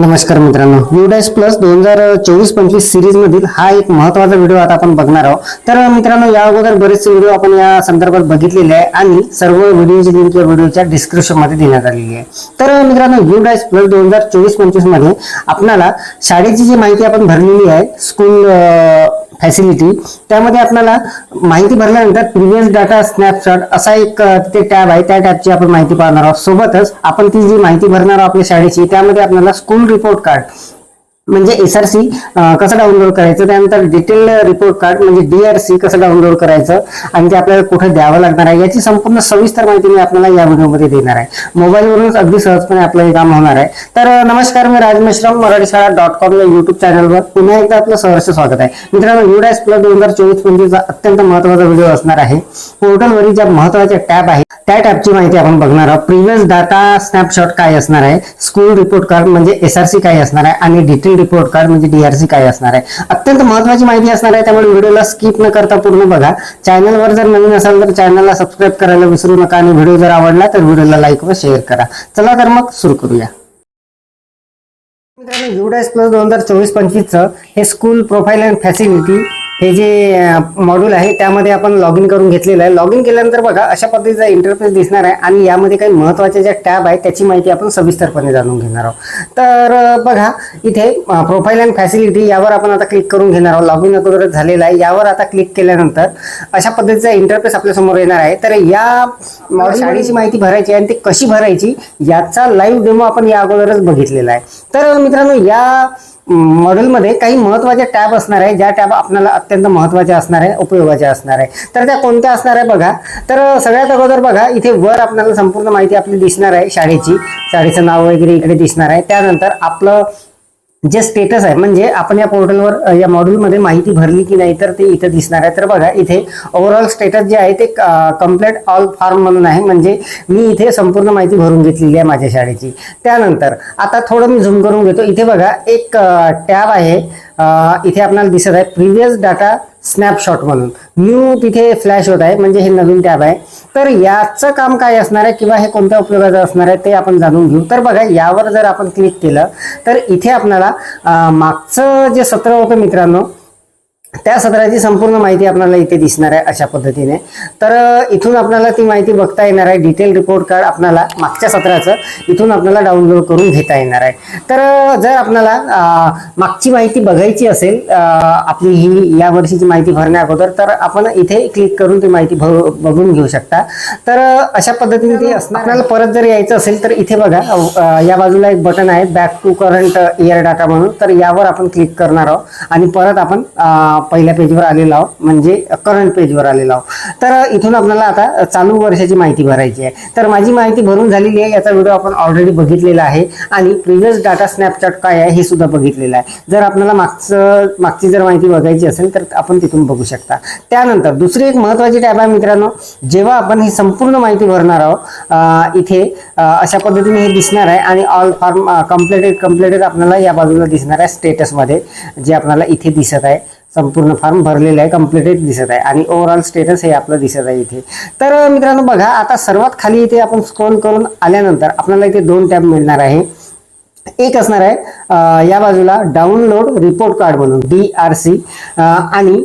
नमस्कार मित्रांनो. UDISE plus दोन हजार चोवीस पंचवीस सिरीज मधील हा एक महत्त्वाचा व्हिडिओ आता आपण बघणार आहोत. तर मित्रांनो या अगोदर बरेचसे व्हिडिओ आपण या संदर्भात बघितलेले आहे आणि सर्व व्हिडिओची लिंक या व्हिडिओच्या डिस्क्रिप्शनमध्ये देण्यात आलेली आहे. तर मित्रांनो युडायस प्लस दोन हजार चोवीस पंचवीसमध्ये आपल्याला शाळेची जी माहिती आपण भरलेली आहे स्कूल फॅसिलिटी त्यामध्ये आपल्याला माहिती भरल्यानंतर प्रिव्हियस डाटा स्नॅपशॉट असा एक तिथे टॅब आहे. त्या टॅबची आपण माहिती पाहणार आहोत. सोबतच आपण ती जी माहिती भरणार आहोत आपल्या शाळेची त्यामध्ये आपल्याला स्कूल रिपोर्ट कार्ड म्हणजे एसआरसी कसं डाउनलोड करायचं? त्यानंतर डिटेल रिपोर्ट कार्ड म्हणजे डीआरसी कसं डाउनलोड करायचं? आणि ते आपल्याला कुठे द्यावं लागणार आहे? याची संपूर्ण सविस्तर माहिती मी आपल्याला या व्हिडिओमध्ये देणार आहे. मोबाईलवरूनच अगदी सहजपणे आपलं हे काम होणार आहे. तर नमस्कार मी राज मिश्रम मराठी शाळा डॉट कॉम या युट्यूब चॅनलवर पुन्हा एकदा आपलं सहर्ष स्वागत आहे. मित्रांनो युडायस प्लस दोन हजार चोवीस पंचवीसचा अत्यंत महत्त्वाचा व्हिडिओ असणार आहे. पोर्टलवरील ज्या महत्त्वाच्या टॅब आहेत त्या टॅबची माहिती आपण बघणार आहोत. प्रिव्हियस डाटा स्नॅपशॉट काय असणार आहे? स्कूल रिपोर्ट कार्ड म्हणजे एसआरसी काय असणार आहे? आणि डिटेल रिपोर्ट कार्ड म्हणजे डीआरसी काय असणार आहे? अत्यंत महत्वाची माहिती असणार आहे त्यामुळे व्हिडिओला स्किप न करता पूर्ण बघा. चॅनलवर जर नवीन असाल तर चॅनलला सबस्क्राईब करायला विसरू नका आणि व्हिडिओ जर आवडला तर व्हिडिओला लाईक व शेअर करा. चला तर मग सुरू करूया. मित्रांनो युडायस प्लस दोन हजार चोवीस पंचवीसचं हे स्कूल प्रोफाईल अँड फॅसिलिटी हे जे मॉड्यूल आहे त्यामध्ये आपण लॉग इन करून घेतलेलं आहे. लॉग इन केल्यानंतर बघा अशा पद्धतीचा इंटरफेस दिसणार आहे आणि यामध्ये काही महत्त्वाच्या ज्या टॅब आहेत त्याची माहिती आपण सविस्तरपणे जाणून घेणार आहोत. तर बघा इथे प्रोफाईल अँड फॅसिलिटी यावर आपण आता क्लिक करून घेणार आहोत. लॉग इन अगोदरच झालेला आहे. यावर आता क्लिक केल्यानंतर अशा पद्धतीचा इंटरफेस आपल्यासमोर येणार आहे. तर या शाळेची माहिती भरायची आहे आणि ती कशी भरायची याचा लाईव्ह डेमो आपण या अगोदरच बघितलेला आहे. तर मित्रांनो या मॉडेलमध्ये काही महत्त्वाच्या टॅब असणार आहे. ज्या टॅब आपल्याला अत्यंत महत्त्वाच्या असणार आहे उपयोगाच्या असणार आहे. तर त्या कोणत्या असणार आहे बघा. तर सगळ्यात अगोदर बघा इथे वर आपल्याला संपूर्ण माहिती आपली दिसणार आहे शाळेची. शाळेचं नाव वगैरे इकडे दिसणार आहे. त्यानंतर आपलं जे स्टेटस आहे म्हणजे आपण या पोर्टलवर या मॉड्यूलमध्ये माहिती भरली की नाही तर ते इथे दिसणार आहे. तर बघा इथे ओव्हरऑल स्टेटस जे आहे ते कंप्लीट ऑल फॉर्म म्हणून आहे. म्हणजे मी इथे संपूर्ण माहिती भरून घेतलेली आहे माझ्या शाळेची. त्यानंतर आता थोडं मी झूम करून घेतो. इथे बघा एक टॅब आहे. इथे आपल्याला दिसत आहे. प्रिव्हियस डाटा स्नॅपशॉट म्हणून. न्यू तिथे फ्लॅश होत आहे म्हणजे हे नवीन टॅब आहे. तर याचं काम काय असणार आहे किंवा हे कोणत्या उपयोगाचं असणार आहे ते आपण जाणून घेऊ. तर बघा यावर जर आपण क्लिक केलं तर इथे आपल्याला मागचं जे सत्र होतं मित्रांनो त्या सत्राची संपूर्ण माहिती आपल्याला इथे दिसणार आहे अशा पद्धतीने. तर इथून आपल्याला ती माहिती बघता येणार आहे. डिटेल रिपोर्ट कार्ड आपल्याला मागच्या सत्राचं इथून आपल्याला डाउनलोड करून घेता येणार आहे. तर जर आपल्याला मागची माहिती बघायची असेल आपली ही या वर्षीची माहिती भरण्या अगोदर तर आपण इथे क्लिक करून ती माहिती बघून घेऊ शकता. तर अशा पद्धतीने ती असणार आपल्याला परत जर यायचं असेल तर इथे बघा या बाजूला एक बटन आहे back to current year data म्हणून. तर यावर आपण क्लिक करणार आहोत आणि परत आपण पहिल्या पेजवर आलेलो आहोत. म्हणजे करंट पेजवर आलेलो आहोत. तर इथून आपल्याला आता चालू वर्षाची माहिती भरायची आहे. तर माझी माहिती भरून झालेली आहे. याचा व्हिडिओ आपण ऑलरेडी बघितलेला आहे. आणि प्रिव्हियस डाटा स्नॅपचॅट काय आहे हे सुद्धा बघितलेलं आहे. जर आपल्याला मागचं मागची जर माहिती बघायची असेल तर आपण तिथून बघू शकता. त्यानंतर दुसरी एक महत्त्वाची टॅब आहे मित्रांनो. जेव्हा आपण ही संपूर्ण माहिती भरणार आहोत इथे अशा पद्धतीने हे दिसणार आहे. आणि ऑल फॉर्म कम्प्लिटेड कम्प्लिटेड आपल्याला या बाजूला दिसणार आहे स्टेटसमध्ये जे आपल्याला इथे दिसत आहे. संपूर्ण फॉर्म भरलेलं आहे कम्प्लिटेड दिसत आहे. आणि ओव्हरऑल स्टेटस हे आपलं दिसत आहे इथे. तर मित्रांनो बघा आता सर्वात खाली इथे आपण स्क्रोल करून आल्यानंतर आपल्याला इथे दोन टॅब मिळणार आहे. एक असणार आहे या बाजूला डाउनलोड रिपोर्ट कार्ड म्हणून डी आर सी आणि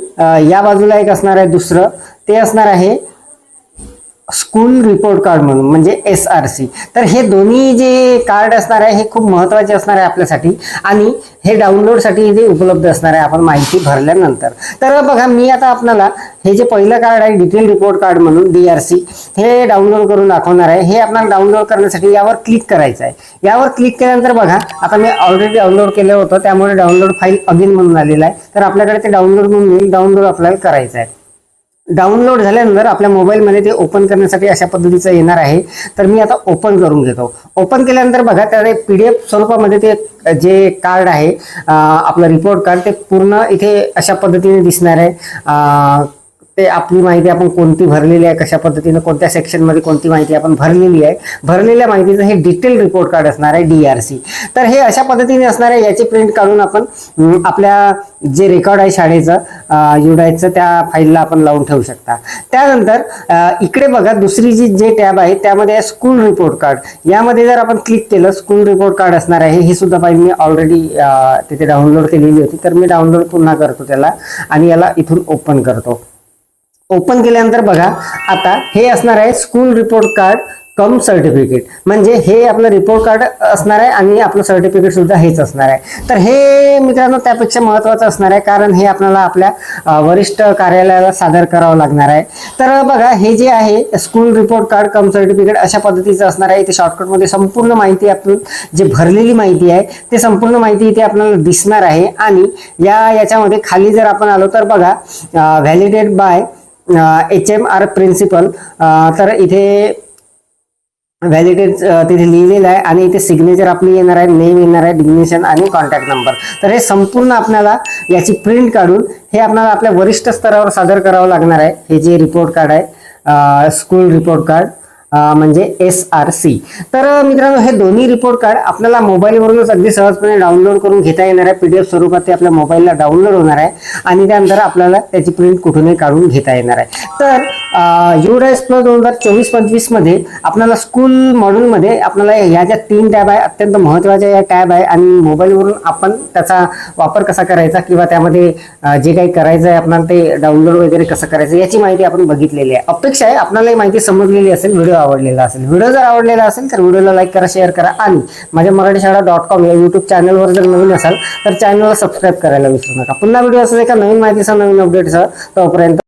या बाजूला एक असणार आहे दुसरं. ते असणार आहे स्कूल रिपोर्ट कार्ड म्हणून म्हणजे एस आर सी तर हे दोन्ही जे कार्ड असणार आहे हे खूप महत्त्वाचे असणार आहे आपल्यासाठी. आणि हे डाउनलोडसाठी जे उपलब्ध असणार आहे आपण माहिती भरल्यानंतर. तर बघा मी आता आपल्याला हे जे पहिलं कार्ड आहे डिटेल रिपोर्ट कार्ड म्हणून डी आर सी हे डाउनलोड करून दाखवणार आहे. हे आपल्याला डाउनलोड करण्यासाठी यावर क्लिक करायचं आहे. यावर क्लिक केल्यानंतर बघा आता मी ऑलरेडी डाउनलोड केलं होतं त्यामुळे डाउनलोड फाईल अगेन म्हणून आलेलं आहे. तर आपल्याकडे ते डाउनलोड म्हणून डाउनलोड आपल्याला करायचं आहे. डाउनलोड झाल्यानंतर आपल्या मोबाईलमध्ये ते ओपन करण्यासाठी अशा पद्धतीचं येणार आहे. तर मी आता ओपन करून घेतो. ओपन केल्यानंतर बघा त्या पी डी एफ स्वरूपामध्ये ते जे कार्ड आहे आपलं रिपोर्ट कार्ड ते पूर्ण इथे अशा पद्धतीने दिसणार आहे. ते आपली माहिती आपण कोणती भरलेली आहे कशा पद्धतीने कोणत्या सेक्शनमध्ये कोणती माहिती आपण भरलेली आहे. भरलेल्या माहितीचं हे डिटेल रिपोर्ट कार्ड असणार आहे डी आर सी तर हे अशा पद्धतीने असणार आहे याची प्रिंट काढून आपण आपल्या जे रेकॉर्ड आहे शाळेचं युडायचं त्या फाईलला आपण लावून ठेवू शकता. त्यानंतर इकडे बघा दुसरी जी जे टॅब आहे त्यामध्ये स्कूल रिपोर्ट कार्ड. यामध्ये जर आपण क्लिक केलं स्कूल रिपोर्ट कार्ड असणार आहे ही सुद्धा फाईल मी ऑलरेडी तिथे डाउनलोड केलेली होती. तर मी डाउनलोड पुन्हा करतो त्याला आणि याला इथून ओपन करतो. ओपन केल्यानंतर बघा आता हे असणार आहे school report card cum certificate म्हणजे हे आपलं रिपोर्ट कार्ड असणार आहे आणि आपलं सर्टिफिकेट सुद्धा हेच असणार आहे. तर हे मित्रांनो त्यापेक्षा महत्वाचं असणार आहे कारण हे आपल्याला आपल्या वरिष्ठ कार्यालयाला सादर करावं लागणार आहे. तर बघा हे जे आहे school report card cum certificate अशा पद्धतीचं असणार आहे. इथे शॉर्टकटमध्ये संपूर्ण माहिती आपण जे भरलेली माहिती आहे ते संपूर्ण माहिती इथे आपल्याला दिसणार आहे. आणि या याच्यामध्ये खाली जर आपण आलो तर बघा validate by H M R principal तर इथे व्हॅलिडेट तिथे लिहिलेलं आहे आणि इथे सिग्नेचर आपली येणार आहे नेम येणार आहे डिग्नेशन आणि कॉन्टॅक्ट नंबर तर हे संपूर्ण आपल्याला याची प्रिंट काढून हे आपल्याला आपल्या वरिष्ठ स्तरावर सादर करावं लागणार आहे. हे जे रिपोर्ट कार्ड आहे स्कूल रिपोर्ट कार्ड म्हणजे एस आर सी तर मित्रांनो हे दोन्ही रिपोर्ट कार्ड आपल्याला मोबाईलवरूनच अगदी सहजपणे डाउनलोड करून घेता येणार आहे. पीडीएफ स्वरूपात ते आपल्या मोबाईलला डाउनलोड होणार आहे. आणि त्यानंतर आपल्याला त्याची प्रिंट कुठूनही काढून घेता येणार आहे. तर युडायस प्लस दोन हजार चोवीस पंचवीसमध्ये आपल्याला स्कूल मॉड्यूलमध्ये आपल्याला ह्या ज्या तीन टॅब आहे अत्यंत महत्त्वाच्या या टॅब आहे आणि मोबाईलवरून आपण त्याचा वापर कसा करायचा किंवा त्यामध्ये जे काही करायचं आहे आपल्याला ते डाउनलोड वगैरे कसं करायचं याची माहिती आपण बघितलेली आहे. अपेक्षा आहे आपल्याला ही माहिती समजलेली असेल व्हिडिओ आवडलेला असेल. व्हिडिओ जर आवडलेला असेल तर व्हिडिओला लाईक करा शेअर करा आणि माझ्या मराठी शाळा डॉट कॉम या युट्यूब चॅनलवर जर नवीन असाल तर चॅनलला सबस्क्राईब करायला विसरू नका. पुन्हा व्हिडिओ असेल एका नवीन माहितीसह नवीन अपडेटसह तोपर्यंत